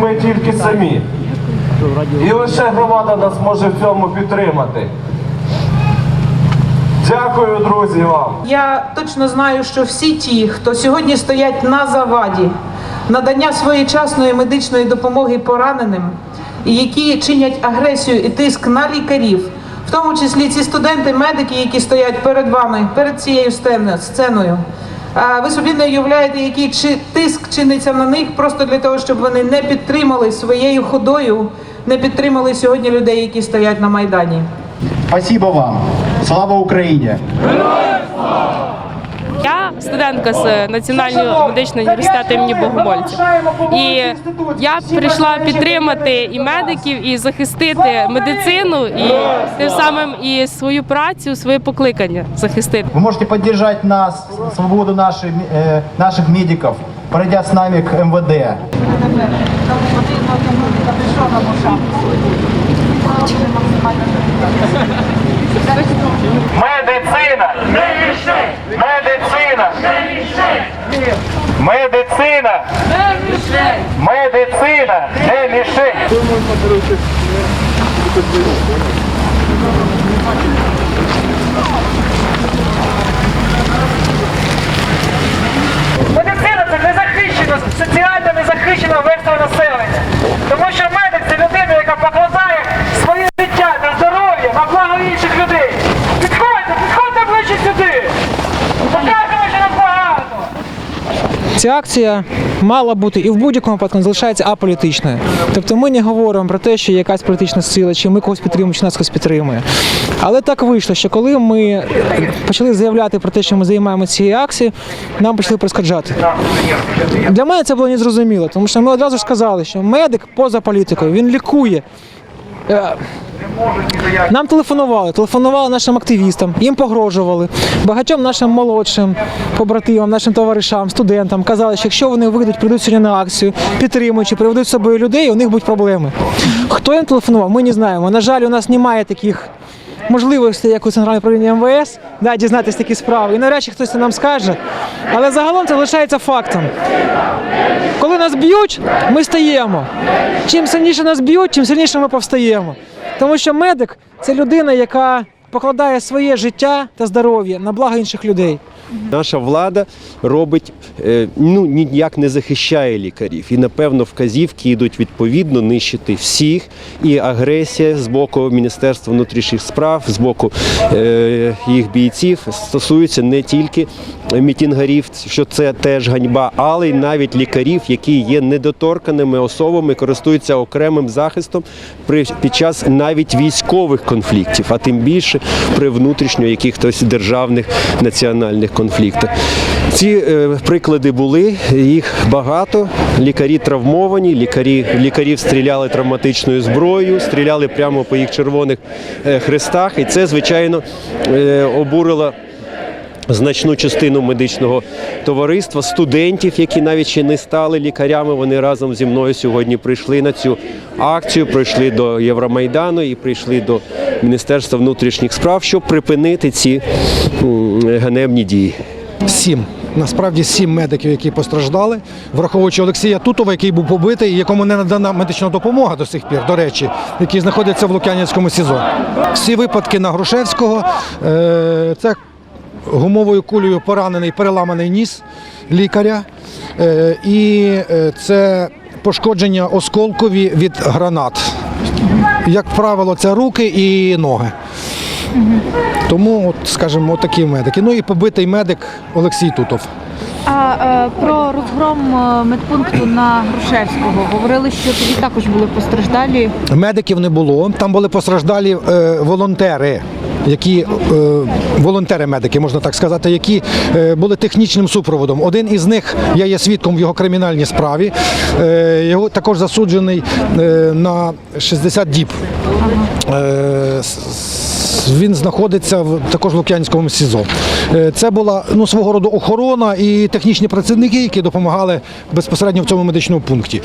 ми тільки самі. І лише громада нас може в цьому підтримати. Дякую, друзі, вам. Я точно знаю, що всі ті, хто сьогодні стоять на заваді надання своєчасної медичної допомоги пораненим, які чинять агресію і тиск на лікарів, в тому числі ці студенти, медики, які стоять перед вами, перед цією сценою- ви собі не уявляєте, який чи тиск чиниться на них просто для того, щоб вони не підтримали своєю ходою, не підтримали сьогодні людей, які стоять на майдані. Спасибо вам. Слава Україні! Студентка з Національного медичного університету імені Богомольця. І я прийшла підтримати і медиків, і захистити медицину, і тим самим і свою працю, своє покликання захистити. Вы можете поддержать нас, свободу наших, э, наших медиков, пройдя с нами к МВД. Медицина! Не мішай! Медицина! Не мішай! Медицина! Медицина! Не мішай! Медицина це незахищена, соціально незахищена верства населення. Тому що медик це людина, яка покладає своє життя та здоров'я на благо інших людей. Підходьте, підходьте ближче сюди. Покажемо, що нас багато. Ця акція мала бути і в будь-якому випадку не залишається аполітичною. Тобто ми не говоримо про те, що є якась політична сила, чи ми когось підтримуємо, чи нас хтось підтримує. Але так вийшло, що коли ми почали заявляти про те, що ми займаємося цією акцією, нам почали перешкоджати. Для мене це було незрозуміло, тому що ми одразу ж сказали, що медик поза політикою, він лікує. Нам телефонували, телефонували нашим активістам, їм погрожували, багатьом нашим молодшим побратимам, нашим товаришам, студентам казали, що якщо вони вийдуть, прийдуть сьогодні на акцію, підтримуючи, приведуть з собою людей, у них будуть проблеми. Хто їм телефонував, ми не знаємо. На жаль, у нас немає таких можливостей, як у центральному управлінні МВС, да, дізнатися такі справи. І навряд чи хтось це нам скаже. Але загалом це лишається фактом. Коли нас б'ють, ми стаємо. Чим сильніше нас б'ють, тим сильніше ми повстаємо. Тому що медик це людина, яка покладає своє життя та здоров'я на благо інших людей. Наша влада робить е, ну ніяк не захищає лікарів, і напевно вказівки йдуть відповідно нищити всіх. І агресія з боку Міністерства внутрішніх справ, з боку е, їх бійців стосується не тільки мітінгарів, що це теж ганьба, але й навіть лікарів, які є недоторканими особами, користуються окремим захистом при під час навіть військових конфліктів, а тим більше при внутрішньо якихось державних національних конфліктах. Ці е, приклади були, їх багато. Лікарі травмовані, лікарі, лікарів стріляли травматичною зброєю, стріляли прямо по їх червоних е, хрестах, і це, звичайно, е, обурило значну частину медичного товариства, студентів, які навіть ще не стали лікарями. Вони разом зі мною сьогодні прийшли на цю акцію, прийшли до Євромайдану і прийшли до Міністерства внутрішніх справ, щоб припинити ці ганебні дії. Сім. Насправді сім медиків, які постраждали, враховуючи Олексія Тутова, який був побитий, якому не надана медична допомога до сих пір, до речі, який знаходиться в Лук'янівському СІЗО. Всі випадки на Грушевського е, це гумовою кулею поранений, переламаний ніс лікаря, е, і е, це пошкодження осколкові від гранат. Як правило, це руки і ноги. Тому, от, скажімо, от такі медики. Ну і побитий медик Олексій Тутов. А е, про розгром е, медпункту на Грушевського говорили, що тоді також були постраждалі. Медиків не було. Там були постраждалі е, волонтери, які е, волонтери-медики, можна так сказати, які е, були технічним супроводом. Один із них я є свідком в його кримінальній справі. Е, його також засуджений на 60 діб. Він знаходиться в також в Лук'янському СІЗО. Це була ну свого роду охорона і технічні працівники, які допомагали безпосередньо в цьому медичному пункті.